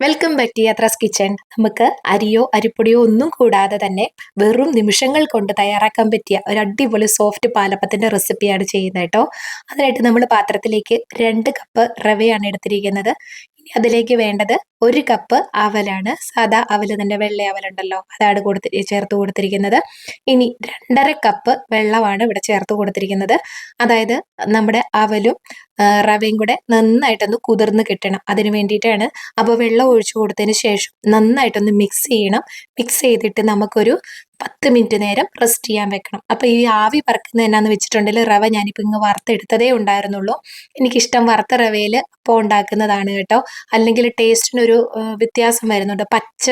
Welcome back to Yathra's kitchen നമുക്ക് അരിയോ അരിപ്പൊടിയോ ഒന്നും കൂടാതെ തന്നെ വെറും നിമിഷങ്ങൾ കൊണ്ട് തയ്യാറാക്കാൻ പറ്റിയ ഒരു അടിപൊളി സോഫ്റ്റ് പാലപ്പത്തിന്റെ റെസിപ്പിയാണ് ചെയ്യുന്നത് കേട്ടോ. അതിനായിട്ട് നമ്മൾ പാത്രത്തിലേക്ക് രണ്ട് കപ്പ് റവയാണ് എടുത്തിരിക്കുന്നത്. ഇനി അതിലേക്ക് വേണ്ടത് ഒരു കപ്പ് അവലാണ്. സാദാ അവൽ തന്നെ വെള്ള അവലുണ്ടല്ലോ അതാണ് കൊടുത്ത് ചേർത്ത് കൊടുത്തിരിക്കുന്നത്. ഇനി രണ്ടര കപ്പ് വെള്ളമാണ് ഇവിടെ ചേർത്ത് കൊടുത്തിരിക്കുന്നത്. അതായത് നമ്മുടെ അവലും റവയും കൂടെ നന്നായിട്ടൊന്ന് കുതിർന്ന് കിട്ടണം. അതിന് വേണ്ടിയിട്ടാണ്. അപ്പോൾ വെള്ളം ഒഴിച്ചു കൊടുത്തതിന് ശേഷം നന്നായിട്ടൊന്ന് മിക്സ് ചെയ്യണം. മിക്സ് ചെയ്തിട്ട് നമുക്കൊരു പത്ത് മിനിറ്റ് നേരം റെസ്റ്റ് ചെയ്യാൻ വെക്കണം. അപ്പോൾ ഈ ആവി പറക്കുന്ന എന്നാന്ന് വെച്ചിട്ടുണ്ടെങ്കിൽ റവ ഞാനിപ്പോൾ ഇങ്ങ് വറുത്തെടുത്തതേ ഉണ്ടായിരുന്നുള്ളൂ. എനിക്കിഷ്ടം വറുത്ത റവയിൽ അപ്പോൾ ഉണ്ടാക്കുന്നതാണ് കേട്ടോ. അല്ലെങ്കിൽ ടേസ്റ്റിനൊരു വ്യത്യാസം വരുന്നുണ്ട്. പച്ച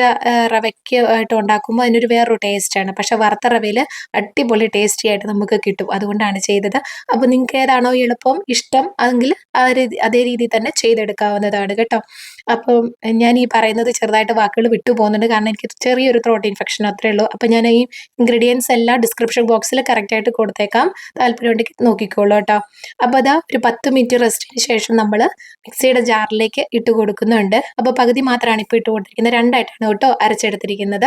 റവയ്ക്ക് ആയിട്ട് ഉണ്ടാക്കുമ്പോൾ അതിനൊരു വേറൊരു ടേസ്റ്റാണ് പക്ഷെ വറുത്ത റവയിൽ അടിപൊളി ടേസ്റ്റി ആയിട്ട് നമുക്ക് കിട്ടും. അതുകൊണ്ടാണ് ചെയ്തത്. അപ്പോൾ നിങ്ങൾക്ക് ഏതാണോ എളുപ്പം ഇഷ്ടം അതെങ്കിൽ അതേ രീതിയിൽ തന്നെ ചെയ്തെടുക്കാവുന്നതാണ് കേട്ടോ. അപ്പം ഞാൻ ഈ പറയുന്നത് ചെറുതായിട്ട് വാക്കുകൾ വിട്ടു പോകുന്നുണ്ട്. കാരണം എനിക്ക് ചെറിയൊരു ത്രോട്ട് ഇൻഫെക്ഷൻ അത്രേ ഉള്ളൂ. അപ്പം ഞാൻ ഈ ഇൻഗ്രീഡിയൻസ് എല്ലാം ഡിസ്ക്രിപ്ഷൻ ബോക്സിൽ കറക്റ്റായിട്ട് കൊടുത്തേക്കാം. താല്പര്യമുണ്ടെങ്കിൽ നോക്കിക്കോളൂ കേട്ടോ. അപ്പോൾ അതാ ഒരു പത്ത് മിനിറ്റ് റെസ്റ്റിന് ശേഷം നമ്മൾ മിക്സിയുടെ ജാറിലേക്ക് ഇട്ട് കൊടുക്കുന്നുണ്ട്. അപ്പോൾ പകുതി മാത്രമാണ് ഇപ്പോൾ ഇട്ട് കൊടുത്തിരിക്കുന്നത്. രണ്ടായിട്ടാണ് കേട്ടോ അരച്ചെടുത്തിരിക്കുന്നത്.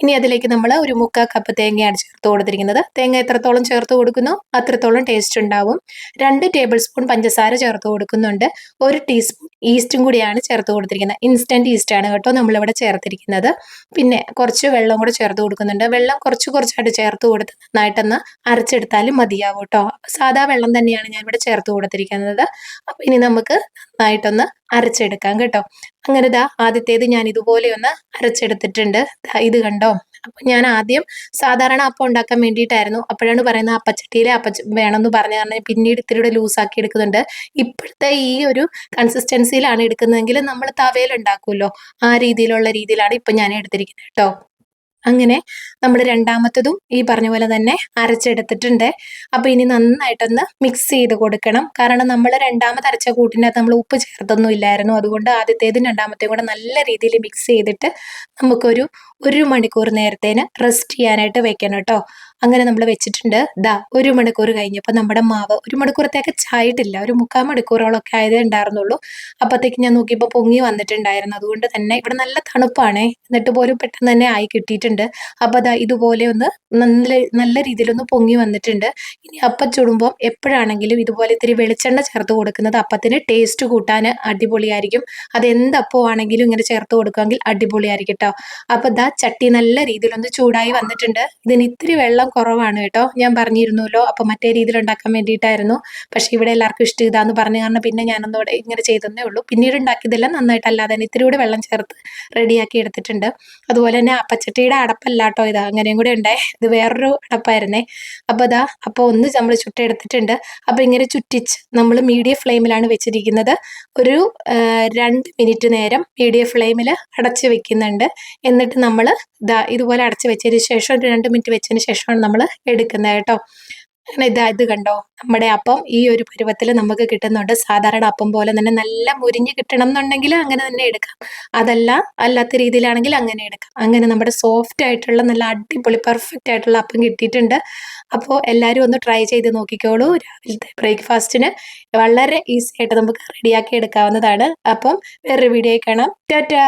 ഇനി അതിലേക്ക് നമ്മൾ ഒരു മുക്കാൽ കപ്പ് തേങ്ങയാണ് ചേർത്ത് കൊടുത്തിരിക്കുന്നത്. തേങ്ങ എത്രത്തോളം ചേർത്ത് കൊടുക്കുന്നു? അത്രത്തോളം ടേസ്റ്റ് ഉണ്ടാവും. രണ്ട് ടേബിൾ സ്പൂൺ പഞ്ചസാര ചേർത്ത് കൊടുക്കുന്നുണ്ട്. ഒരു ടീസ്പൂൺ ഈസ്റ്റും കൂടിയാണ് ചേർത്ത് കൊടുത്തിരിക്കുന്നത്. ഇൻസ്റ്റന്റ് ഈസ്റ്റ് ആണ് കേട്ടോ നമ്മളിവിടെ ചേർത്തിരിക്കുന്നത്. പിന്നെ കുറച്ച് വെള്ളം കൂടെ ചേർത്ത് കൊടുക്കുന്നുണ്ട്. വെള്ളം കുറച്ച് കുറച്ചായിട്ട് ചേർത്ത് കൊടുത്ത് നന്നായിട്ടൊന്ന് അരച്ചെടുത്താലും മതിയാവും കേട്ടോ. സാധാ വെള്ളം തന്നെയാണ് ഞാൻ ഇവിടെ ചേർത്ത് കൊടുത്തിരിക്കുന്നത്. അപ്പം ഇനി നമുക്ക് നന്നായിട്ടൊന്ന് അരച്ചെടുക്കാം കേട്ടോ. അങ്ങനെ ഇതാ ആദ്യത്തേത് ഞാൻ ഇതുപോലെ ഒന്ന് അരച്ചെടുത്തിട്ടുണ്ട്. ഇത് കണ്ടോ? അപ്പൊ ഞാൻ ആദ്യം സാധാരണ അപ്പം ഉണ്ടാക്കാൻ വേണ്ടിയിട്ടായിരുന്നു. അപ്പോഴാണ് പറയുന്നത് അപ്പച്ചട്ടിയിലെ അപ്പ എന്ന് പറഞ്ഞു കാരണം പിന്നീട് ഇത്തിരി ലൂസാക്കി എടുക്കുന്നുണ്ട്. ഇപ്പോഴത്തെ ഈ ഒരു കൺസിസ്റ്റൻസിയിലാണ് എടുക്കുന്നതെങ്കിൽ നമ്മൾ തവയിൽ ഉണ്ടാക്കുമല്ലോ. ആ രീതിയിലുള്ള രീതിയിലാണ് ഇപ്പൊ ഞാൻ എടുത്തിരിക്കുന്നത് കേട്ടോ. അങ്ങനെ നമ്മൾ രണ്ടാമത്തതും ഈ പറഞ്ഞ പോലെ തന്നെ അരച്ചെടുത്തിട്ടുണ്ട്. അപ്പോൾ ഇനി നന്നായിട്ടൊന്ന് മിക്സ് ചെയ്ത് കൊടുക്കണം. കാരണം നമ്മൾ രണ്ടാമത് അരച്ച കൂട്ടിനകത്ത് നമ്മൾ ഉപ്പ് ചേർത്തൊന്നും ഇല്ലായിരുന്നു. അതുകൊണ്ട് ആദ്യത്തേതും രണ്ടാമത്തേയും കൂടെ നല്ല രീതിയിൽ മിക്സ് ചെയ്തിട്ട് നമുക്കൊരു ഒരു മണിക്കൂർ നേരത്തേന് റെസ്റ്റ് ചെയ്യാനായിട്ട് വെക്കണം കേട്ടോ. അങ്ങനെ നമ്മൾ വെച്ചിട്ടുണ്ട്. ദാ ഒരു മണിക്കൂർ കഴിഞ്ഞപ്പോൾ നമ്മുടെ മാവ് ഒരു മണിക്കൂറത്തേക്ക് ചായിട്ടില്ല. ഒരു മുക്കാൽ മണിക്കൂറോളൊക്കെ ആയതേ ഉണ്ടായിരുന്നുള്ളൂ. അപ്പോഴത്തേക്ക് ഞാൻ നോക്കിയപ്പോൾ പൊങ്ങി വന്നിട്ടുണ്ടായിരുന്നു. അതുകൊണ്ട് തന്നെ ഇവിടെ നല്ല തണുപ്പാണേ. എന്നിട്ട് പോലും പെട്ടെന്ന് തന്നെ ആയി കിട്ടിയിട്ടുണ്ട്. അപ്പോൾ അതാ ഇതുപോലെ ഒന്ന് നല്ല നല്ല രീതിയിലൊന്ന് പൊങ്ങി വന്നിട്ടുണ്ട്. ഇനി അപ്പം ചുടുമ്പോൾ എപ്പോഴാണെങ്കിലും ഇതുപോലെ ഇത്തിരി വെളിച്ചെണ്ണ ചേർത്ത് കൊടുക്കുന്നത് അപ്പത്തിന് ടേസ്റ്റ് കൂട്ടാൻ അടിപൊളിയായിരിക്കും. അത് എന്തപ്പമാണെങ്കിലും ഇങ്ങനെ ചേർത്ത് കൊടുക്കുമെങ്കിൽ അടിപൊളിയായിരിക്കും കേട്ടോ. അപ്പോൾ ഇതാ ചട്ടി നല്ല രീതിയിലൊന്ന് ചൂടായി വന്നിട്ടുണ്ട്. ഇതിന് ഇത്തിരി വെള്ളം കുറവാണ് കേട്ടോ. ഞാൻ പറഞ്ഞിരുന്നല്ലോ അപ്പോൾ മറ്റേ രീതിയിൽ ഉണ്ടാക്കാൻ വേണ്ടിയിട്ടായിരുന്നു. പക്ഷേ ഇവിടെ എല്ലാവർക്കും ഇഷ്ടം ഇതാന്ന് പറഞ്ഞു കാരണം പിന്നെ ഞാനൊന്നുകൂടെ ഇങ്ങനെ ചെയ്തതേ ഉള്ളൂ. പിന്നീട് ഉണ്ടാക്കിയതെല്ലാം നന്നായിട്ടല്ലാതെ തന്നെ ഇത്തിരി കൂടെ വെള്ളം ചേർത്ത് റെഡിയാക്കി എടുത്തിട്ടുണ്ട്. അതുപോലെ തന്നെ അപ്പച്ചട്ടിയുടെ അടപ്പല്ല കേട്ടോ ഇതാ അങ്ങനെയും കൂടെ ഉണ്ടായി. ഇത് വേറൊരു അടപ്പായിരുന്നേ. അപ്പോൾ ഇതാ അപ്പോൾ ഒന്ന് നമ്മൾ ചുട്ടെടുത്തിട്ടുണ്ട് അപ്പോൾ ഇങ്ങനെ ചുറ്റിച്ച് നമ്മൾ മീഡിയം ഫ്ലെയിമിലാണ് വെച്ചിരിക്കുന്നത്. ഒരു രണ്ട് മിനിറ്റ് നേരം മീഡിയം ഫ്ലെയിമിൽ അടച്ചു വെക്കുന്നുണ്ട്. എന്നിട്ട് നമ്മൾ ഇതാ ഇതുപോലെ അടച്ചു വെച്ചതിന് ശേഷം ഒരു രണ്ട് മിനിറ്റ് വെച്ചതിന് ശേഷമാണ് നമ്മൾ എടുക്കുന്നത് കേട്ടോ. അങ്ങനെ ഇതാ കണ്ടോ? നമ്മുടെ അപ്പം ഈ ഒരു പരുവത്തിൽ നമുക്ക് കിട്ടുന്നുണ്ട്. സാധാരണ അപ്പം പോലെ തന്നെ നല്ല മുരിഞ്ഞ് കിട്ടണം എന്നുണ്ടെങ്കിൽ അങ്ങനെ തന്നെ എടുക്കാം. അതല്ല അല്ലാത്ത രീതിയിലാണെങ്കിൽ അങ്ങനെ എടുക്കാം. അങ്ങനെ നമ്മുടെ സോഫ്റ്റ് ആയിട്ടുള്ള നല്ല അടിപൊളി പെർഫെക്റ്റ് ആയിട്ടുള്ള അപ്പം കിട്ടിയിട്ടുണ്ട്. അപ്പോൾ എല്ലാവരും ഒന്ന് ട്രൈ ചെയ്ത് നോക്കിക്കോളൂ. രാവിലത്തെ ബ്രേക്ക്ഫാസ്റ്റിന് വളരെ ഈസി ആയിട്ട് നമുക്ക് റെഡിയാക്കി എടുക്കാവുന്നതാണ്. അപ്പം വേറൊരു വീഡിയോ കാണാം. ടാറ്റാ!